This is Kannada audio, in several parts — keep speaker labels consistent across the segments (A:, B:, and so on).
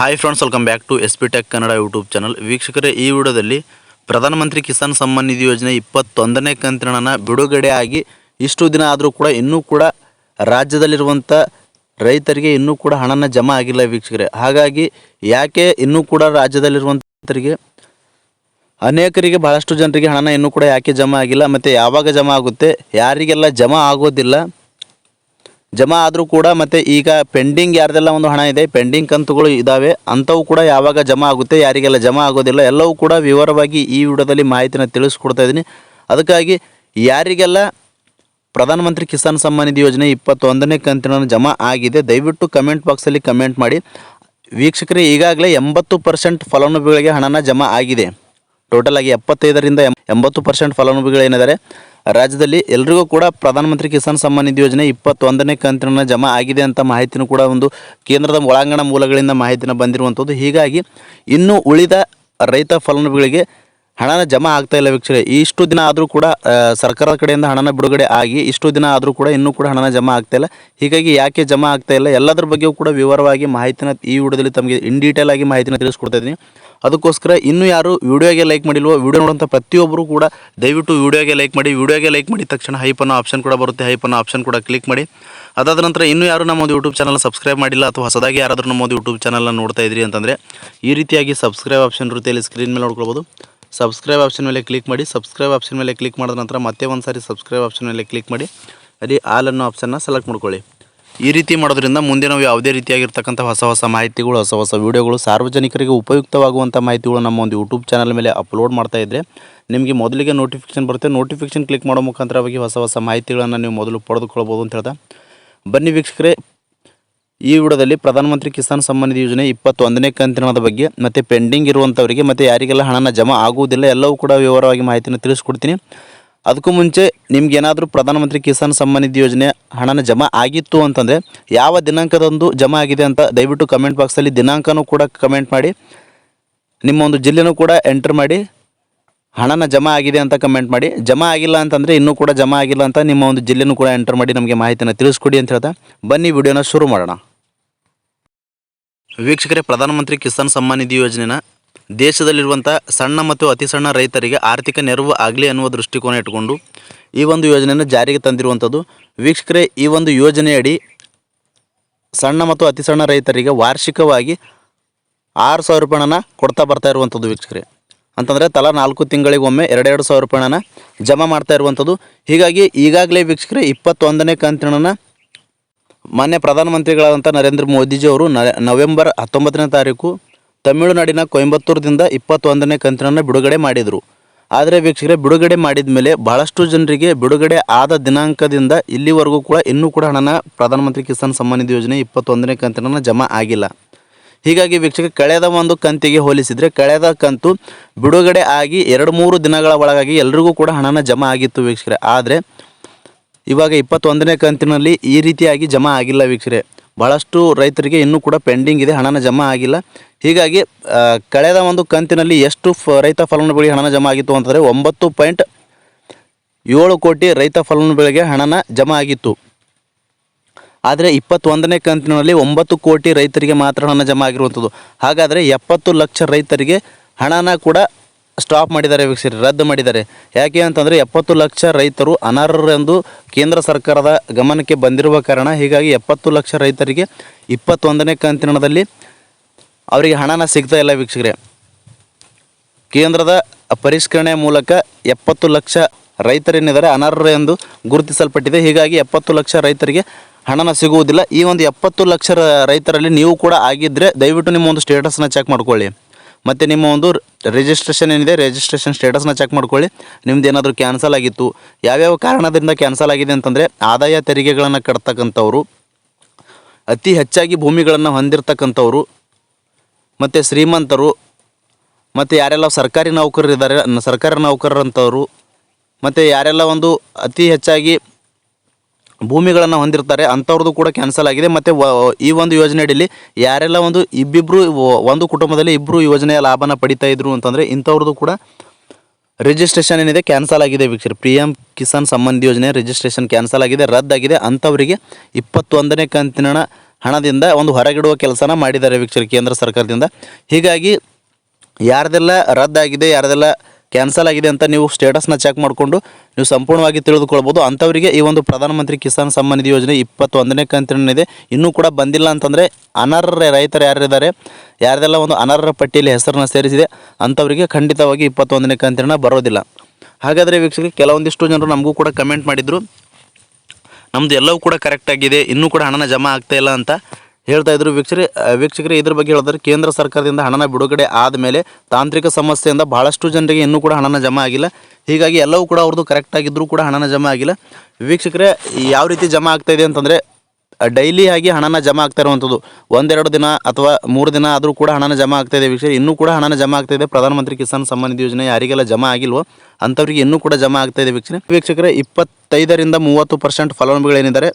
A: Hi friends welcome back to S P tech Kannada YouTube channel ವೀಕ್ಷಕರೇ, ಈ ವಿಡಿಯೋದಲ್ಲಿ ಪ್ರಧಾನಮಂತ್ರಿ ಕಿಸಾನ್ ಸಮ್ಮಾನ್ ನಿಧಿ ಯೋಜನೆ ಇಪ್ಪತ್ತೊಂದನೇ ಕಂತಿನ ಬಿಡುಗಡೆ ಆಗಿ ಇಷ್ಟು ದಿನ ಆದರೂ ಕೂಡ ಇನ್ನೂ ಕೂಡ ರಾಜ್ಯದಲ್ಲಿರುವಂಥ ರೈತರಿಗೆ ಇನ್ನೂ ಕೂಡ ಹಣನ ಜಮಾ ಆಗಿಲ್ಲ ವೀಕ್ಷಕರೇ. ಹಾಗಾಗಿ ಯಾಕೆ ಇನ್ನೂ ಕೂಡ ರಾಜ್ಯದಲ್ಲಿರುವಂಥ ರೈತರಿಗೆ ಅನೇಕರಿಗೆ ಬಹಳಷ್ಟು ಜನರಿಗೆ ಹಣನ ಇನ್ನೂ ಕೂಡ ಯಾಕೆ ಜಮಾ ಆಗಿಲ್ಲ, ಮತ್ತು ಯಾವಾಗ ಜಮಾ ಆಗುತ್ತೆ, ಯಾರಿಗೆಲ್ಲ ಜಮಾ ಆಗೋದಿಲ್ಲ ಜಮಾ ಆದರೂ ಕೂಡ ಮತ್ತು ಈಗ ಪೆಂಡಿಂಗ್ ಯಾರ್ದೆಲ್ಲ ಒಂದು ಹಣ ಇದೆ, ಪೆಂಡಿಂಗ್ ಕಂತುಗಳು ಇದ್ದಾವೆ ಅಂಥವು ಕೂಡ ಯಾವಾಗ ಜಮಾ ಆಗುತ್ತೆ, ಯಾರಿಗೆಲ್ಲ ಜಮಾ ಆಗೋದಿಲ್ಲ, ಎಲ್ಲವೂ ಕೂಡ ವಿವರವಾಗಿ ಈ ವಿಡಿಯೋದಲ್ಲಿ ಮಾಹಿತಿನ ತಿಳಿಸ್ಕೊಡ್ತಾ ಇದ್ದೀನಿ. ಅದಕ್ಕಾಗಿ ಯಾರಿಗೆಲ್ಲ ಪ್ರಧಾನಮಂತ್ರಿ ಕಿಸಾನ್ ಸಮ್ಮಾನ್ ನಿಧಿ ಯೋಜನೆ ಇಪ್ಪತ್ತೊಂದನೇ ಕಂತಿನ ಜಮಾ ಆಗಿದೆ, ದಯವಿಟ್ಟು ಕಮೆಂಟ್ ಬಾಕ್ಸಲ್ಲಿ ಕಮೆಂಟ್ ಮಾಡಿ. ವೀಕ್ಷಕರೇ, ಈಗಾಗಲೇ ಎಂಬತ್ತು ಪರ್ಸೆಂಟ್ ಫಲಾನುಭವಿಗಳಿಗೆ ಹಣನ ಜಮಾ ಆಗಿದೆ. ಟೋಟಲ್ ಆಗಿ ಎಪ್ಪತ್ತೈದರಿಂದ ಎಂಬತ್ತು ಪರ್ಸೆಂಟ್ ಫಲಾನುಭವಿಗಳು ಏನಿದ್ದಾರೆ? ರಾಜ್ಯದಲ್ಲಿ ಎಲ್ರಿಗೂ ಕೂಡ ಪ್ರಧಾನಮಂತ್ರಿ ಕಿಸಾನ್ ಸಮ್ಮಾನ್ ನಿಧಿ ಯೋಜನೆ ಇಪ್ಪತ್ತೊಂದನೇ ಕಂತಿನ ಜಮಾ ಆಗಿದೆ ಅಂತ ಮಾಹಿತಿನೂ ಕೂಡ ಒಂದು ಕೇಂದ್ರದ ಒಳಾಂಗಣ ಮೂಲಗಳಿಂದ ಮಾಹಿತಿನ ಬಂದಿರುವಂಥದ್ದು. ಹೀಗಾಗಿ ಇನ್ನು ಉಳಿದ ರೈತ ಫಲಾನುಭವಿಗಳಿಗೆ ಹಣನ ಜಮಾ ಆಗ್ತಾ ಇಲ್ಲ ವೀಕ್ಷಕರೇ ಇಷ್ಟು ದಿನ ಆದರೂ ಕೂಡ ಸರ್ಕಾರದ ಕಡೆಯಿಂದ ಹಣನ ಬಿಡುಗಡೆ ಆಗಿ ಇಷ್ಟು ದಿನ ಆದರೂ ಕೂಡ ಇನ್ನೂ ಕೂಡ ಹಣನ ಜಮಾ ಆಗ್ತಾ ಇಲ್ಲ. ಹೀಗಾಗಿ ಯಾಕೆ ಜಮಾ ಆಗ್ತಾ ಇಲ್ಲ? ಎಲ್ಲದರ ಬಗ್ಗೆಯೂ ಕೂಡ ವಿವರವಾಗಿ ಮಾಹಿತಿನ ಈ ವಿಡಿಯೋದಲ್ಲಿ ತಮಗೆ ಇನ್ ಡೀಟೇಲ್ ಆಗಿ ಮಾಹಿತಿನ ತಿಳಿಸ್ಕೊಡ್ತಾ ಇದ್ದೀನಿ. ಅದಕ್ಕೋಸ್ಕರ ಇನ್ನೂ ಯಾರು ವಿಡಿಯೋಗೆ ಲೈಕ್ ಮಾಡಿಲ್ವೋ, ವಿಡಿಯೋ ನೋಡುವಂಥ ಪ್ರತಿಯೊಬ್ಬರು ಕೂಡ ದಯವಿಟ್ಟು ವಿಡಿಯೋಗೆ ಲೈಕ್ ಮಾಡಿ. ವಿಡಿಯೋಗೆ ಲೈಕ್ ಮಾಡಿದ ತಕ್ಷಣ ಹೈಪ್ ಅನ್ನೋ ಆಪ್ಷನ್ ಕೂಡ ಬರುತ್ತೆ. ಹೈಪ್ ಅನ್ನೋ ಆಪ್ಷನ್ ಕೂಡ ಕ್ಲಿಕ್ ಮಾಡಿ. ಅದಾದ ನಂತರ ಇನ್ನೂ ಯಾರು ನಮ್ಮ ಒಂದು ಯೂಟ್ಯೂಬ್ ಚಾನಲ್ ಸಬ್ಸ್ಕ್ರೈಬ್ ಮಾಡಿಲ್ಲ ಅಥವಾ ಹೊಸದಾಗಿ ಯಾರಾದರೂ ನಮ್ಮ ಒಂದು ಯೂಟ್ಯೂಬ್ ಚಾನಲ್ನ ನೋಡ್ತಾ ಇದ್ರಿ ಅಂತಂದರೆ ಈ ರೀತಿಯಾಗಿ ಸಬ್ಸ್ಕ್ರೈಬ್ ಆಪ್ಷನ್ ಇರುತ್ತೆ. ಇಲ್ಲಿ ಸ್ಕ್ರೀನ್ ಮೇಲೆ ನೋಡ್ಕೊಳ್ಬೋದು. ಸಬ್ಸ್ಕ್ರೈಬ್ ಆಪ್ಷನ್ ಮೇಲೆ ಕ್ಲಿಕ್ ಮಾಡಿ. ಸಬ್ಸ್ಕ್ರೈಬ್ ಆಪ್ಷನ್ ಮೇಲೆ ಕ್ಲಿಕ್ ಮಾಡಿದ ನಂತರ ಮತ್ತೆ ಒಂದು ಸಾರಿ ಸಬ್ಸ್ಕ್ರೈಬ್ ಆಪ್ಷನ್ ಮೇಲೆ ಕ್ಲಿಕ್ ಮಾಡಿ. ಅಲ್ಲಿ ಆಲ್ ಅನ್ನೋ ಆಪ್ಷನ್ನ ಸೆಲೆಕ್ಟ್ ಮಾಡ್ಕೊಳ್ಳಿ. ಈ ರೀತಿ ಮಾಡೋದ್ರಿಂದ ಮುಂದೆ ನಾವು ಯಾವುದೇ ರೀತಿಯಾಗಿರ್ತಕ್ಕಂಥ ಹೊಸ ಹೊಸ ಮಾಹಿತಿಗಳು, ಹೊಸ ಹೊಸ ವೀಡಿಯೋಗಳು, ಸಾರ್ವಜನಿಕರಿಗೆ ಉಪಯುಕ್ತವಾಗುವಂಥ ಮಾಹಿತಿಗಳು ನಮ್ಮ ಒಂದು ಯೂಟ್ಯೂಬ್ ಚಾನಲ್ ಮೇಲೆ ಅಪ್ಲೋಡ್ ಮಾಡ್ತಾ ಇದ್ದರೆ ನಿಮಗೆ ಮೊದಲಿಗೆ ನೋಟಿಫಿಕೇಶನ್ ಬರುತ್ತೆ. ನೋಟಿಫಿಕೇಶನ್ ಕ್ಲಿಕ್ ಮಾಡೋ ಮುಖಾಂತರವಾಗಿ ಹೊಸ ಹೊಸ ಮಾಹಿತಿಗಳನ್ನು ನೀವು ಮೊದಲು ಪಡೆದುಕೊಳ್ಬೋದು ಅಂತ ಹೇಳ್ತಾ ಬನ್ನಿ ವೀಕ್ಷಕರೇ ಈ ವಿಡಿಯೋದಲ್ಲಿ ಪ್ರಧಾನಮಂತ್ರಿ ಕಿಸಾನ್ ಸಮ್ಮಾನ್ ಯೋಜನೆ ಇಪ್ಪತ್ತೊಂದನೇ ಕಂತಿನದ ಬಗ್ಗೆ ಮತ್ತು ಪೆಂಡಿಂಗ್ ಇರುವಂಥವರಿಗೆ ಮತ್ತು ಯಾರಿಗೆಲ್ಲ ಹಣನ ಜಮಾ ಆಗುವುದಿಲ್ಲ, ಎಲ್ಲವೂ ಕೂಡ ವಿವರವಾಗಿ ಮಾಹಿತಿಯನ್ನು ತಿಳಿಸ್ಕೊಡ್ತೀನಿ. ಅದಕ್ಕೂ ಮುಂಚೆ ನಿಮ್ಗೆ ಏನಾದರೂ ಪ್ರಧಾನಮಂತ್ರಿ ಕಿಸಾನ್ ಸಮ್ಮಾನ್ ಯೋಜನೆ ಹಣನ ಜಮಾ ಆಗಿತ್ತು ಅಂತಂದರೆ ಯಾವ ದಿನಾಂಕದಂದು ಜಮಾ ಆಗಿದೆ ಅಂತ ದಯವಿಟ್ಟು ಕಮೆಂಟ್ ಬಾಕ್ಸಲ್ಲಿ ದಿನಾಂಕನೂ ಕೂಡ ಕಮೆಂಟ್ ಮಾಡಿ ನಿಮ್ಮ ಒಂದು ಜಿಲ್ಲೆನೂ ಕೂಡ ಎಂಟರ್ ಮಾಡಿ, ಹಣನ ಜಮಾ ಆಗಿದೆ ಅಂತ ಕಮೆಂಟ್ ಮಾಡಿ, ಜಮಾ ಆಗಿಲ್ಲ ಅಂತಂದರೆ ಇನ್ನೂ ಕೂಡ ಜಮಾ ಆಗಿಲ್ಲ ಅಂತ ನಿಮ್ಮ ಒಂದು ಜಿಲ್ಲೆನೂ ಕೂಡ ಎಂಟರ್ ಮಾಡಿ ನಮಗೆ ಮಾಹಿತಿನ ತಿಳಿಸ್ಕೊಡಿ ಅಂತ ಹೇಳ್ತಾ, ಬನ್ನಿ ವಿಡಿಯೋನ ಶುರು ಮಾಡೋಣ. ವೀಕ್ಷಕರೇ, ಪ್ರಧಾನಮಂತ್ರಿ ಕಿಸಾನ್ ಸಮ್ಮಾನ್ ನಿಧಿ ಯೋಜನೆನ ದೇಶದಲ್ಲಿರುವಂಥ ಸಣ್ಣ ಮತ್ತು ಅತಿ ಸಣ್ಣ ರೈತರಿಗೆ ಆರ್ಥಿಕ ನೆರವು ಆಗಲಿ ಅನ್ನುವ ದೃಷ್ಟಿಕೋನ ಇಟ್ಟುಕೊಂಡು ಈ ಒಂದು ಯೋಜನೆಯನ್ನು ಜಾರಿಗೆ ತಂದಿರುವಂಥದ್ದು ವೀಕ್ಷಕರೇ, ಈ ಒಂದು ಯೋಜನೆಯಡಿ ಸಣ್ಣ ಮತ್ತು ಅತಿ ಸಣ್ಣ ರೈತರಿಗೆ ವಾರ್ಷಿಕವಾಗಿ ಆರು ಸಾವಿರ ರೂಪಾಯಿನ ಕೊಡ್ತಾ ಬರ್ತಾ ಇರುವಂಥದ್ದು ವೀಕ್ಷಕರೇ. ಅಂತಂದರೆ ತಲಾ ನಾಲ್ಕು ತಿಂಗಳಿಗೊಮ್ಮೆ ಎರಡೆರಡು ಸಾವಿರ ರೂಪಾಯಿನ ಜಮಾ ಮಾಡ್ತಾ ಇರುವಂಥದ್ದು ಹೀಗಾಗಿ ಈಗಾಗಲೇ ವೀಕ್ಷಕರೇ, ಇಪ್ಪತ್ತೊಂದನೇ ಕಂತಿನ ಮಾನ್ಯ ಪ್ರಧಾನಮಂತ್ರಿಗಳಾದಂಥ ನರೇಂದ್ರ ಮೋದಿಜಿ ಅವರು ನವೆಂಬರ್ ಹತ್ತೊಂಬತ್ತನೇ ತಾರೀಕು ತಮಿಳುನಾಡಿನ ಕೊಯಂಬತ್ತೂರದಿಂದ ಇಪ್ಪತ್ತೊಂದನೇ ಕಂತಿನನ್ನು ಬಿಡುಗಡೆ ಮಾಡಿದರು. ಆದರೆ ವೀಕ್ಷಕರೇ, ಬಿಡುಗಡೆ ಮಾಡಿದ ಮೇಲೆ ಬಹಳಷ್ಟು ಜನರಿಗೆ ಬಿಡುಗಡೆ ಆದ ದಿನಾಂಕದಿಂದ ಇಲ್ಲಿವರೆಗೂ ಕೂಡ ಇನ್ನೂ ಕೂಡ ಹಣನ ಪ್ರಧಾನಮಂತ್ರಿ ಕಿಸಾನ್ ಸಮ್ಮಾನ್ ನಿಧಿ ಯೋಜನೆ ಇಪ್ಪತ್ತೊಂದನೇ ಕಂತಿನನ್ನು ಜಮಾ ಆಗಿಲ್ಲ. ಹೀಗಾಗಿ ವೀಕ್ಷಕ ಕಳೆದ ಒಂದು ಕಂತಿಗೆ ಹೋಲಿಸಿದರೆ ಕಳೆದ ಕಂತು ಬಿಡುಗಡೆ ಆಗಿ ಎರಡು ಮೂರು ದಿನಗಳ ಒಳಗಾಗಿ ಎಲ್ರಿಗೂ ಕೂಡ ಹಣನ ಜಮಾ ಆಗಿತ್ತು ವೀಕ್ಷಕರೇ. ಆದರೆ ಇವಾಗ ಇಪ್ಪತ್ತೊಂದನೇ ಕಂತಿನಲ್ಲಿ ಈ ರೀತಿಯಾಗಿ ಜಮಾ ಆಗಿಲ್ಲ ವೀಕ್ಷರೇ. ಭಾಳಷ್ಟು ರೈತರಿಗೆ ಇನ್ನೂ ಕೂಡ ಪೆಂಡಿಂಗ್ ಇದೆ, ಹಣನ ಜಮಾ ಆಗಿಲ್ಲ. ಹೀಗಾಗಿ ಕಳೆದ ಒಂದು ಕಂತಿನಲ್ಲಿ ಎಷ್ಟು ಫ, ರೈತ ಫಲಾನುಭವಿಗಳಿಗೆ ಹಣನ ಜಮಾ ಆಗಿತ್ತು ಅಂತಂದರೆ ಒಂಬತ್ತು ಪಾಯಿಂಟ್ ಏಳು ಕೋಟಿ ರೈತ ಫಲಾನುಭವಿಗಳಿಗೆ ಹಣನ ಜಮಾ ಆಗಿತ್ತು. ಆದರೆ ಇಪ್ಪತ್ತೊಂದನೇ ಕಂತಿನಲ್ಲಿ ಒಂಬತ್ತು ಕೋಟಿ ರೈತರಿಗೆ ಮಾತ್ರ ಹಣ ಜಮಾ ಆಗಿರುವಂಥದ್ದು. ಹಾಗಾದರೆ ಎಪ್ಪತ್ತು ಲಕ್ಷ ರೈತರಿಗೆ ಹಣನ ಕೂಡ ಸ್ಟಾಪ್ ಮಾಡಿದ್ದಾರೆ ವೀಕ್ಷಕರು ರದ್ದು ಮಾಡಿದ್ದಾರೆ. ಯಾಕೆ ಅಂತಂದರೆ ಎಪ್ಪತ್ತು ಲಕ್ಷ ರೈತರು ಅನರ್ಹರೆಂದು ಕೇಂದ್ರ ಸರ್ಕಾರದ ಗಮನಕ್ಕೆ ಬಂದಿರುವ ಕಾರಣ ಹೀಗಾಗಿ ಎಪ್ಪತ್ತು ಲಕ್ಷ ರೈತರಿಗೆ ಇಪ್ಪತ್ತೊಂದನೇ ಕಂತಿನದಲ್ಲಿ ಅವರಿಗೆ ಹಣನ ಸಿಗ್ತಾ ಇಲ್ಲ ವೀಕ್ಷಕರೇ. ಕೇಂದ್ರದ ಪರಿಷ್ಕರಣೆ ಮೂಲಕ ಎಪ್ಪತ್ತು ಲಕ್ಷ ರೈತರೇನಿದ್ದಾರೆ ಅನರ್ಹ ಎಂದು ಗುರುತಿಸಲ್ಪಟ್ಟಿದೆ. ಹೀಗಾಗಿ ಎಪ್ಪತ್ತು ಲಕ್ಷ ರೈತರಿಗೆ ಹಣನ ಸಿಗುವುದಿಲ್ಲ. ಈ ಒಂದು ಎಪ್ಪತ್ತು ಲಕ್ಷ ರೈತರಲ್ಲಿ ನೀವು ಕೂಡ ಆಗಿದ್ದರೆ ದಯವಿಟ್ಟು ನಿಮ್ಮ ಒಂದು ಸ್ಟೇಟಸ್ನ ಚೆಕ್ ಮಾಡ್ಕೊಳ್ಳಿ. ಮತ್ತು ನಿಮ್ಮ ಒಂದು ರಿಜಿಸ್ಟ್ರೇಷನ್ ಏನಿದೆ ರಿಜಿಸ್ಟ್ರೇಷನ್ ಸ್ಟೇಟಸ್ನ ಚೆಕ್ ಮಾಡ್ಕೊಳ್ಳಿ. ನಿಮ್ದು ಏನಾದರೂ ಕ್ಯಾನ್ಸಲ್ ಆಗಿತ್ತು, ಯಾವ್ಯಾವ ಕಾರಣದಿಂದ ಕ್ಯಾನ್ಸಲ್ ಆಗಿದೆ ಅಂತಂದರೆ ಆದಾಯ ತೆರಿಗೆಗಳನ್ನು ಕಟ್ತಕ್ಕಂಥವ್ರು, ಅತಿ ಹೆಚ್ಚಾಗಿ ಭೂಮಿಗಳನ್ನು ಹೊಂದಿರತಕ್ಕಂಥವ್ರು, ಮತ್ತು ಶ್ರೀಮಂತರು, ಮತ್ತು ಯಾರೆಲ್ಲ ಸರ್ಕಾರಿ ನೌಕರರಿದ್ದಾರೆ, ಸರ್ಕಾರಿ ನೌಕರರಂಥವ್ರು, ಮತ್ತು ಯಾರೆಲ್ಲ ಒಂದು ಅತಿ ಹೆಚ್ಚಾಗಿ ಭೂಮಿಗಳನ್ನು ಹೊಂದಿರ್ತಾರೆ, ಅಂಥವ್ರದ್ದು ಕೂಡ ಕ್ಯಾನ್ಸಲ್ ಆಗಿದೆ. ಮತ್ತು ಈ ಒಂದು ಯೋಜನೆ ಅಡಿಯಲ್ಲಿ ಯಾರೆಲ್ಲ ಒಂದು ಇಬ್ಬಿಬ್ಬರು ಒಂದು ಕುಟುಂಬದಲ್ಲಿ ಇಬ್ಬರು ಯೋಜನೆಯ ಲಾಭನ ಪಡಿತಾ ಇದ್ರು ಅಂತಂದರೆ ಇಂಥವ್ರದ್ದು ಕೂಡ ರಿಜಿಸ್ಟ್ರೇಷನ್ ಏನಿದೆ ಕ್ಯಾನ್ಸಲ್ ಆಗಿದೆ ವೀಕ್ಷಕರು. ಪಿ ಎಂ ಕಿಸಾನ್ ಸಂಬಂಧಿ ಯೋಜನೆ ರಿಜಿಸ್ಟ್ರೇಷನ್ ಕ್ಯಾನ್ಸಲ್ ಆಗಿದೆ, ರದ್ದಾಗಿದೆ. ಅಂಥವರಿಗೆ ಇಪ್ಪತ್ತೊಂದನೇ ಕಂತಿನ ಹಣದಿಂದ ಒಂದು ಹೊರಗಿಡುವ ಕೆಲಸನ ಮಾಡಿದ್ದಾರೆ ವೀಕ್ಷಕರು ಕೇಂದ್ರ ಸರ್ಕಾರದಿಂದ. ಹೀಗಾಗಿ ಯಾರ್ದೆಲ್ಲ ರದ್ದಾಗಿದೆ, ಯಾರ್ದೆಲ್ಲ ಕ್ಯಾನ್ಸಲ್ ಆಗಿದೆ ಅಂತ ನೀವು ಸ್ಟೇಟಸ್ನ ಚೆಕ್ ಮಾಡಿಕೊಂಡು ನೀವು ಸಂಪೂರ್ಣವಾಗಿ ತಿಳಿದುಕೊಳ್ಬೋದು. ಅಂಥವರಿಗೆ ಈ ಒಂದು ಪ್ರಧಾನಮಂತ್ರಿ ಕಿಸಾನ್ ಸಮ್ಮಾನ್ ನಿಧಿ ಯೋಜನೆ ಇಪ್ಪತ್ತೊಂದನೇ ಕಂತಿನಿದೆ ಇನ್ನೂ ಕೂಡ ಬಂದಿಲ್ಲ ಅಂತಂದರೆ ಅನರ್ಹ ರೈತರು ಯಾರಿದ್ದಾರೆ, ಯಾರ್ದೆಲ್ಲ ಒಂದು ಅನರ್ಹ ಪಟ್ಟಿಯಲ್ಲಿ ಹೆಸರನ್ನು ಸೇರಿಸಿದೆ ಅಂಥವರಿಗೆ ಖಂಡಿತವಾಗಿ ಇಪ್ಪತ್ತೊಂದನೇ ಕಂತಿನ ಬರೋದಿಲ್ಲ. ಹಾಗಾದರೆ ವೀಕ್ಷಕರಿಗೆ ಕೆಲವೊಂದಿಷ್ಟು ಜನರು ನಮಗೂ ಕೂಡ ಕಮೆಂಟ್ ಮಾಡಿದರು. ನಮ್ಮದು ಎಲ್ಲವೂ ಕೂಡ ಕರೆಕ್ಟಾಗಿದೆ ಇನ್ನೂ ಕೂಡ ಹಣನ ಜಮಾ ಆಗ್ತಾಯಿಲ್ಲ ಅಂತ ಹೇಳ್ತಾ ಇದ್ರು ವೀಕ್ಷರಿ ವೀಕ್ಷಕರು, ಇದ್ರ ಬಗ್ಗೆ ಹೇಳಿದ್ರೆ ಕೇಂದ್ರ ಸರ್ಕಾರದಿಂದ ಹಣನ ಬಿಡುಗಡೆ ಆದಮೇಲೆ ತಾಂತ್ರಿಕ ಸಮಸ್ಯೆಯಿಂದ ಭಾಳಷ್ಟು ಜನರಿಗೆ ಇನ್ನೂ ಕೂಡ ಹಣನ ಜಮಾ ಆಗಿಲ್ಲ. ಹೀಗಾಗಿ ಎಲ್ಲವೂ ಕೂಡ ಅವ್ರದ್ದು ಕರೆಕ್ಟ್ ಆಗಿದ್ದರೂ ಕೂಡ ಹಣನ ಜಮಾ ಆಗಿಲ್ಲ. ವೀಕ್ಷಕರೇ ಯಾವ ರೀತಿ ಜಮಾ ಆಗ್ತಾ ಇದೆ ಅಂತಂದರೆ ಡೈಲಿ ಆಗಿ ಹಣನ ಜಮಾ ಆಗ್ತಾ ಇರುವಂಥದ್ದು. ಒಂದೆರಡು ದಿನ ಅಥವಾ ಮೂರು ದಿನ ಆದರೂ ಕೂಡ ಹಣನ ಜಮಾ ಆಗ್ತಾ ಇದೆ ವೀಕ್ಷಕರೇ. ಇನ್ನೂ ಕೂಡ ಹಣನ ಜಮಾ ಆಗ್ತಾ ಇದೆ. ಪ್ರಧಾನಮಂತ್ರಿ ಕಿಸಾನ್ ಸಮ್ಮಾನ್ ನಿಧಿ ಯೋಜನೆ ಯಾರಿಗೆಲ್ಲ ಜಮಾ ಆಗಿಲ್ವೋ ಅಂಥವ್ರಿಗೆ ಇನ್ನೂ ಕೂಡ ಜಮಾ ಆಗ್ತಾ ಇದೆ ವೀಕ್ಷಕರೇ. ವೀಕ್ಷಕರೇ, ಇಪ್ಪತ್ತೈದರಿಂದ ಮೂವತ್ತು ಪರ್ಸೆಂಟ್ ಫಲಾನುಭವಿಗಳೇನಿದ್ದಾರೆ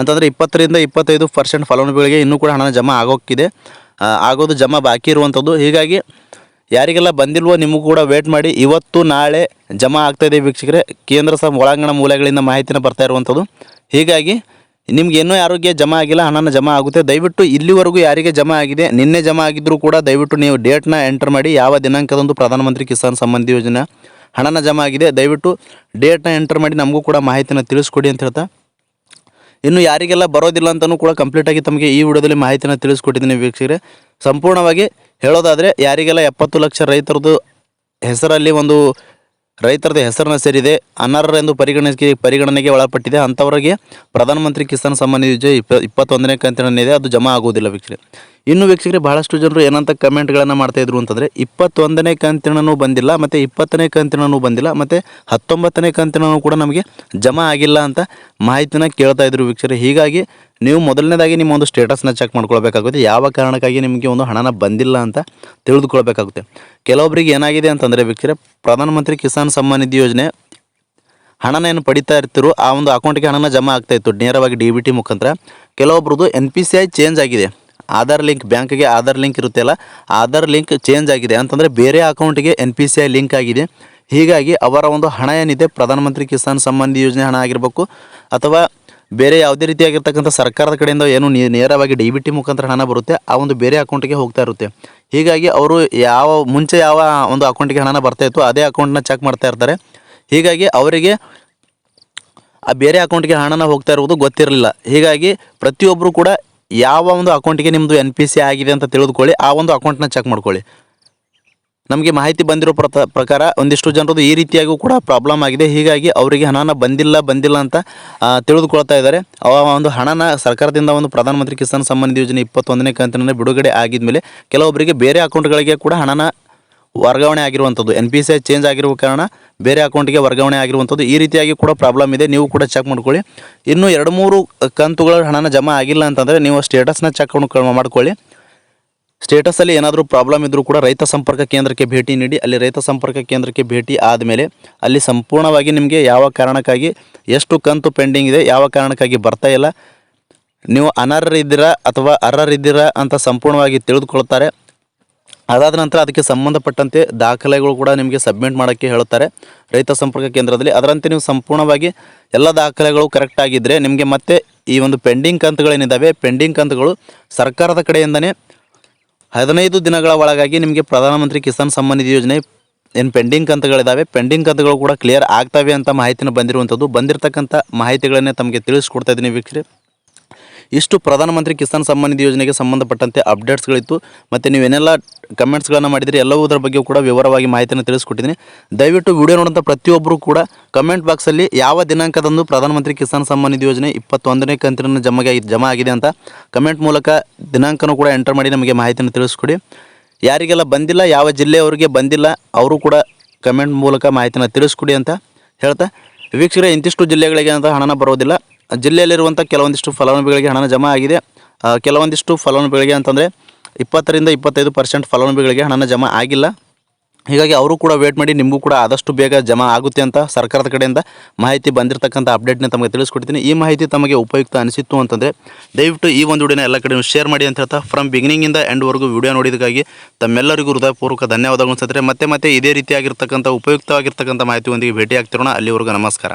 A: ಅಂತಂದರೆ ಇಪ್ಪತ್ತರಿಂದ ಇಪ್ಪತ್ತೈದು ಪರ್ಸೆಂಟ್ ಫಲಾನುಭವಿಗಳಿಗೆ ಇನ್ನೂ ಕೂಡ ಹಣ ಜಮಾ ಆಗೋಕ್ಕಿದೆ. ಆಗೋದು ಜಮಾ ಬಾಕಿ ಇರುವಂಥದ್ದು ಹೀಗಾಗಿ ಯಾರಿಗೆಲ್ಲ ಬಂದಿಲ್ವೋ ನಿಮಗೂ ಕೂಡ ವೇಟ್ ಮಾಡಿ. ಇವತ್ತು, ನಾಳೆ ಜಮಾ ಆಗ್ತಾಯಿದೆ ವೀಕ್ಷಕರೇ. ಕೇಂದ್ರ ಸಹ ಒಳಾಂಗಣ ಮೂಲಗಳಿಂದ ಮಾಹಿತಿನ ಬರ್ತಾ ಇರುವಂಥದ್ದು ಹೀಗಾಗಿ ನಿಮ್ಗೆ ಇನ್ನೂ ಯಾರಿಗೆ ಜಮಾ ಆಗಿಲ್ಲ, ಹಣನ ಜಮಾ ಆಗುತ್ತೆ. ದಯವಿಟ್ಟು ಇಲ್ಲಿವರೆಗೂ ಯಾರಿಗೆ ಜಮಾ ಆಗಿದೆ, ನಿನ್ನೆ ಜಮಾ ಆಗಿದ್ದರೂ ಕೂಡ ದಯವಿಟ್ಟು ನೀವು ಡೇಟ್ನ ಎಂಟರ್ ಮಾಡಿ. ಯಾವ ದಿನಾಂಕದಂದು ಪ್ರಧಾನಮಂತ್ರಿ ಕಿಸಾನ್ ಸಂಬಂಧಿ ಯೋಜನೆ ಹಣನ ಜಮಾ ಆಗಿದೆ. ದಯವಿಟ್ಟು ಡೇಟ್ನ ಎಂಟರ್ ಮಾಡಿ. ನಮಗೂ ಕೂಡ ಮಾಹಿತಿನ ತಿಳಿಸ್ಕೊಡಿ ಅಂತ ಹೇಳ್ತಾ ಇನ್ನು ಯಾರಿಗೆಲ್ಲ ಬರೋದಿಲ್ಲ ಅಂತಲೂ ಕೂಡ ಕಂಪ್ಲೀಟಾಗಿ ತಮಗೆ ಈ ವಿಡಿಯೋದಲ್ಲಿ ಮಾಹಿತಿನ ತಿಳಿಸ್ಕೊಟ್ಟಿದ್ದೀನಿ ವೀಕ್ಷಕರೇ. ಸಂಪೂರ್ಣವಾಗಿ ಹೇಳೋದಾದರೆ ಯಾರಿಗೆಲ್ಲ ಎಪ್ಪತ್ತು ಲಕ್ಷ ರೈತರದ್ದು ಹೆಸರಲ್ಲಿ ಒಂದು ರೈತರದ್ದು ಹೆಸರನ್ನ ಸೇರಿದೆ, ಅನರ್ಹರೆಂದು ಪರಿಗಣಿಸಿ ಪರಿಗಣನೆಗೆ ಒಳಪಟ್ಟಿದೆ, ಅಂಥವರಿಗೆ ಪ್ರಧಾನಮಂತ್ರಿ ಕಿಸಾನ್ ಸಮ್ಮಾನ್ ಯೋಜನೆ ಇಪ್ಪ, ಇಪ್ಪತ್ತೊಂದನೇ ಕಂತಿನಿದೆ ಅದು ಜಮಾ ಆಗುವುದಿಲ್ಲ ವೀಕ್ಷಕರೇ. ಇನ್ನು ವೀಕ್ಷಕರೇ, ಬಹಳಷ್ಟು ಜನರು ಏನಂತ ಕಮೆಂಟ್ಗಳನ್ನು ಮಾಡ್ತಾಯಿದ್ರು ಅಂತಂದರೆ, ಇಪ್ಪತ್ತೊಂದನೇ ಕಂತಿನೂ ಬಂದಿಲ್ಲ, ಮತ್ತು ಇಪ್ಪತ್ತನೇ ಕಂತಿನೂ ಬಂದಿಲ್ಲ, ಮತ್ತು ಹತ್ತೊಂಬತ್ತನೇ ಕಂತಿನೂ ಕೂಡ ನಮಗೆ ಜಮಾ ಆಗಿಲ್ಲ ಅಂತ ಮಾಹಿತಿನ ಕೇಳ್ತಾ ಇದ್ರು ವೀಕ್ಷಕರೇ. ಹೀಗಾಗಿ ನೀವು ಮೊದಲನೇದಾಗಿ ನಿಮ್ಮ ಒಂದು ಸ್ಟೇಟಸ್ನ ಚೆಕ್ ಮಾಡ್ಕೊಳ್ಬೇಕಾಗುತ್ತೆ. ಯಾವ ಕಾರಣಕ್ಕಾಗಿ ನಿಮಗೆ ಒಂದು ಹಣನ ಬಂದಿಲ್ಲ ಅಂತ ತಿಳಿದುಕೊಳ್ಬೇಕಾಗುತ್ತೆ. ಕೆಲವೊಬ್ಬರಿಗೆ ಏನಾಗಿದೆ ಅಂತಂದರೆ ವೀಕ್ಷಕರೇ, ಪ್ರಧಾನಮಂತ್ರಿ ಕಿಸಾನ್ ಸಮ್ಮಾನ್ ನಿಧಿ ಯೋಜನೆ ಹಣನ ಏನು ಪಡಿತಾ ಇರ್ತಿರೋ ಆ ಒಂದು ಅಕೌಂಟ್ಗೆ ಹಣನ ಜಮಾ ಆಗ್ತಾ ಇತ್ತು. ನೇರವಾಗಿ ಡಿ ಬಿ ಟಿ ಮುಖಾಂತರ. ಕೆಲವೊಬ್ರದ್ದು N P C I change ಆಗಿದೆ. ಆಧಾರ್ ಲಿಂಕ್, ಬ್ಯಾಂಕ್ಗೆ ಆಧಾರ್ ಲಿಂಕ್ ಇರುತ್ತೆ ಅಲ್ಲ ಆಧಾರ್ ಲಿಂಕ್ ಚೇಂಜ್ ಆಗಿದೆ. ಅಂತಂದರೆ ಬೇರೆ ಅಕೌಂಟ್ಗೆ N P C I link ಆಗಿದೆ. ಹೀಗಾಗಿ ಅವರ ಒಂದು ಹಣ ಏನಿದೆ, ಪ್ರಧಾನಮಂತ್ರಿ ಕಿಸಾನ್ ನಿಧಿ ಯೋಜನೆ ಹಣ ಆಗಿರಬೇಕು, ಅಥವಾ ಬೇರೆ ಯಾವುದೇ ರೀತಿಯಾಗಿರ್ತಕ್ಕಂಥ ಸರ್ಕಾರದ ಕಡೆಯಿಂದ ಏನು ನೇರವಾಗಿ ಡಿ ಬಿ ಟಿ ಮುಖಾಂತರ ಹಣ ಬರುತ್ತೆ, ಆ ಒಂದು ಬೇರೆ ಅಕೌಂಟಿಗೆ ಹೋಗ್ತಾ ಇರುತ್ತೆ. ಹೀಗಾಗಿ ಅವರು ಯಾವ, ಮುಂಚೆ ಯಾವ ಒಂದು ಅಕೌಂಟಿಗೆ ಹಣನ ಬರ್ತಾ ಇತ್ತು, ಅದೇ ಅಕೌಂಟ್ನ ಚೆಕ್ ಮಾಡ್ತಾ ಇರ್ತಾರೆ. ಹೀಗಾಗಿ ಅವರಿಗೆ ಆ ಬೇರೆ ಅಕೌಂಟ್ಗೆ ಹಣನ ಹೋಗ್ತಾ ಇರುವುದು ಗೊತ್ತಿರಲಿಲ್ಲ. ಹೀಗಾಗಿ ಪ್ರತಿಯೊಬ್ಬರು ಕೂಡ ಯಾವ ಒಂದು ಅಕೌಂಟಿಗೆ ನಿಮ್ಮದು ಎನ್ ಪಿ ಸಿ ಆಗಿದೆ ಅಂತ ತಿಳಿದುಕೊಳ್ಳಿ, ಆ ಒಂದು ಅಕೌಂಟ್ನ ಚೆಕ್ ಮಾಡ್ಕೊಳ್ಳಿ. ನಮಗೆ ಮಾಹಿತಿ ಬಂದಿರೋ ಪ್ರತ, ಪ್ರಕಾರ ಒಂದಿಷ್ಟು ಜನರದ್ದು ಈ ರೀತಿಯಾಗೂ ಕೂಡ ಪ್ರಾಬ್ಲಮ್ ಆಗಿದೆ. ಹೀಗಾಗಿ ಅವರಿಗೆ ಹಣನ ಬಂದಿಲ್ಲ ಬಂದಿಲ್ಲ ಅಂತ ತಿಳಿದುಕೊಳ್ತಾ ಇದ್ದಾರೆ. ಆ ಒಂದು ಹಣನ ಸರ್ಕಾರದಿಂದ ಒಂದು ಪ್ರಧಾನಮಂತ್ರಿ ಕಿಸಾನ್ ಸಮ್ಮಾನ್ ಯೋಜನೆ ಇಪ್ಪತ್ತೊಂದನೇ ಕಂತಿನ ಬಿಡುಗಡೆ ಆಗಿದ್ಮೇಲೆ ಕೆಲವೊಬ್ಬರಿಗೆ ಬೇರೆ ಅಕೌಂಟ್ಗಳಿಗೆ ಕೂಡ ಹಣನ ವರ್ಗಾವಣೆ ಆಗಿರುವಂಥದ್ದು N P C I change ಆಗಿರುವ ಕಾರಣ ಬೇರೆ ಅಕೌಂಟಿಗೆ ವರ್ಗಾವಣೆ ಆಗಿರುವಂಥದ್ದು ಈ ರೀತಿಯಾಗಿ ಕೂಡ ಪ್ರಾಬ್ಲಮ್ ಇದೆ. ನೀವು ಕೂಡ ಚೆಕ್ ಮಾಡ್ಕೊಳ್ಳಿ. ಇನ್ನು ಎರಡು ಮೂರು ಕಂತುಗಳ ಹಣನ ಜಮಾ ಆಗಿಲ್ಲ ಅಂತಂದರೆ ನೀವು ಸ್ಟೇಟಸ್ನ ಚೆಕ್ ಮಾಡ್ಕೊಳ್ಳಿ. ಸ್ಟೇಟಸಲ್ಲಿ ಏನಾದರೂ ಪ್ರಾಬ್ಲಮ್ ಇದ್ದರೂ ಕೂಡ ರೈತ ಸಂಪರ್ಕ ಕೇಂದ್ರಕ್ಕೆ ಭೇಟಿ ನೀಡಿ. ಅಲ್ಲಿ ರೈತ ಸಂಪರ್ಕ ಕೇಂದ್ರಕ್ಕೆ ಭೇಟಿ ಆದಮೇಲೆ ಅಲ್ಲಿ ಸಂಪೂರ್ಣವಾಗಿ ನಿಮಗೆ ಯಾವ ಕಾರಣಕ್ಕಾಗಿ ಎಷ್ಟು ಕಂತು ಪೆಂಡಿಂಗ್ ಇದೆ, ಯಾವ ಕಾರಣಕ್ಕಾಗಿ ಬರ್ತಾ ಇಲ್ಲ, ನೀವು ಅನರ್ಹರಿದ್ದೀರಾ ಅಥವಾ ಅರ್ಹರಿದ್ದೀರಾ ಅಂತ ಸಂಪೂರ್ಣವಾಗಿ ತಿಳಿದುಕೊಳ್ತಾರೆ. ಅದಾದ ನಂತರ ಅದಕ್ಕೆ ಸಂಬಂಧಪಟ್ಟಂತೆ ದಾಖಲೆಗಳು ಕೂಡ ನಿಮಗೆ ಸಬ್ಮಿಟ್ ಮಾಡೋಕ್ಕೆ ಹೇಳುತ್ತಾರೆ ರೈತ ಸಂಪರ್ಕ ಕೇಂದ್ರದಲ್ಲಿ. ಅದರಂತೆ ನೀವು ಸಂಪೂರ್ಣವಾಗಿ ಎಲ್ಲ ದಾಖಲೆಗಳು ಕರೆಕ್ಟ್ ಆಗಿದ್ದರೆ ನಿಮಗೆ ಮತ್ತೆ ಈ ಒಂದು ಪೆಂಡಿಂಗ್ ಕಂತುಗಳೇನಿದ್ದಾವೆ ಪೆಂಡಿಂಗ್ ಕಂತುಗಳು ಸರ್ಕಾರದ ಕಡೆಯಿಂದನೇ ಹದಿನೈದು ದಿನಗಳ ಒಳಗಾಗಿ ನಿಮಗೆ ಪ್ರಧಾನಮಂತ್ರಿ ಕಿಸಾನ್ ಸಮ್ಮಾನ್ ನಿಧಿ ಯೋಜನೆ ಏನು ಪೆಂಡಿಂಗ್ ಕಂತುಗಳಿದ್ದಾವೆ ಪೆಂಡಿಂಗ್ ಕಂತುಗಳು ಕೂಡ ಕ್ಲಿಯರ್ ಆಗ್ತವೆ ಅಂತ ಮಾಹಿತಿನ ಬಂದಿರುವಂಥದ್ದು. ಬಂದಿರತಕ್ಕಂಥ ಮಾಹಿತಿಗಳನ್ನೇ ತಮಗೆ ತಿಳಿಸ್ಕೊಡ್ತಾ ಇದ್ದೀನಿ ವೀಕ್ಷಕರೇ. ಇಷ್ಟು ಪ್ರಧಾನಮಂತ್ರಿ ಕಿಸಾನ್ ಸಮ್ಮಾನ್ ನಿಧಿ ಯೋಜನೆಗೆ ಸಂಬಂಧಪಟ್ಟಂತೆ ಅಪ್ಡೇಟ್ಸ್ಗಳಿತ್ತು. ಮತ್ತು ನೀವೇನೆಲ್ಲ ಕಮೆಂಟ್ಸ್ಗಳನ್ನು ಮಾಡಿದರೆ, ಎಲ್ಲವುದರ ಬಗ್ಗೆ ಕೂಡ ವಿವರವಾಗಿ ಮಾಹಿತಿಯನ್ನು ತಿಳಿಸ್ಕೊಟ್ಟಿದ್ದೀನಿ. ದಯವಿಟ್ಟು ವಿಡಿಯೋ ನೋಡೋಂಥ ಪ್ರತಿಯೊಬ್ಬರು ಕೂಡ ಕಮೆಂಟ್ ಬಾಕ್ಸಲ್ಲಿ ಯಾವ ದಿನಾಂಕದಂದು ಪ್ರಧಾನಮಂತ್ರಿ ಕಿಸಾನ್ ಸಮ್ಮಾನ್ ನಿಧಿ ಯೋಜನೆ ಇಪ್ಪತ್ತೊಂದನೇ ಕಂತಿನ ಜಮಗೆ ಜಮಾ ಆಗಿದೆ ಅಂತ ಕಮೆಂಟ್ ಮೂಲಕ ದಿನಾಂಕನೂ ಕೂಡ ಎಂಟರ್ ಮಾಡಿ ನಮಗೆ ಮಾಹಿತಿಯನ್ನು ತಿಳಿಸ್ಕೊಡಿ. ಯಾರಿಗೆಲ್ಲ ಬಂದಿಲ್ಲ, ಯಾವ ಜಿಲ್ಲೆಯವರಿಗೆ ಬಂದಿಲ್ಲ, ಅವರು ಕೂಡ ಕಮೆಂಟ್ ಮೂಲಕ ಮಾಹಿತಿನ ತಿಳಿಸ್ಕೊಡಿ ಅಂತ ಹೇಳ್ತಾ. ವೀಕ್ಷಕರೇ, ಇಂತಿಷ್ಟು ಜಿಲ್ಲೆಗಳಿಗೆ ಅಂತ ಹಣನ ಬರೋದಿಲ್ಲ. ಜಿಲ್ಲೆಯಲ್ಲಿರುವಂಥ ಕೆಲವೊಂದಿಷ್ಟು ಫಲಾನುಭವಿಗಳಿಗೆ ಹಣ ಜಮಾ ಆಗಿದೆ. ಕೆಲವೊಂದಿಷ್ಟು ಫಲಾನುಭವಿಗಳಿಗೆ ಅಂತಂದರೆ ಇಪ್ಪತ್ತರಿಂದ ಇಪ್ಪತ್ತೈದು ಪರ್ಸೆಂಟ್ ಫಲಾನುಭವಿಗಳಿಗೆ ಹಣ ಜಮಾ ಆಗಿಲ್ಲ. ಹೀಗಾಗಿ ಅವರು ಕೂಡ ವೇಟ್ ಮಾಡಿ, ನಿಮಗೂ ಕೂಡ ಆದಷ್ಟು ಬೇಗ ಜಮಾ ಆಗುತ್ತೆ ಅಂತ ಸರ್ಕಾರದ ಕಡೆಯಿಂದ ಮಾಹಿತಿ ಬಂದಿರತಕ್ಕಂಥ ಅಪ್ಡೇಟ್ನ ತಮಗೆ ತಿಳಿಸ್ಕೊಡ್ತೀನಿ. ಈ ಮಾಹಿತಿ ತಮಗೆ ಉಪಯುಕ್ತ ಅನಿಸಿತ್ತು ಅಂತಂದರೆ ದಯವಿಟ್ಟು ಈ ಒಂದು ವಿಡಿಯೋನ ಎಲ್ಲ ಕಡೆ ಶೇರ್ ಮಾಡಿ ಅಂತ ಹೇಳ್ತಾ ಫ್ರಮ್ ಬಿಗಿನಿಂಗಿಂದ ಎಂಡ್ವರೆಗೂ ವಿಡಿಯೋ ನೋಡಿದಕ್ಕಾಗಿ ತಮ್ಮೆಲ್ಲರಿಗೂ ಹೃದಯಪೂರ್ವಕ ಧನ್ಯವಾದಗಳು ಅನ್ಸುತ್ತೆ. ಮತ್ತೆ ಮತ್ತೆ ಇದೇ ರೀತಿಯಾಗಿರ್ತಕ್ಕಂಥ ಉಪಯುಕ್ತವಾಗಿರ್ತಕ್ಕಂಥ ಮಾಹಿತಿಯೊಂದಿಗೆ ಭೇಟಿ ಆಗ್ತಿರೋಣ ಅಲ್ಲಿವರೆಗೂ ನಮಸ್ಕಾರ.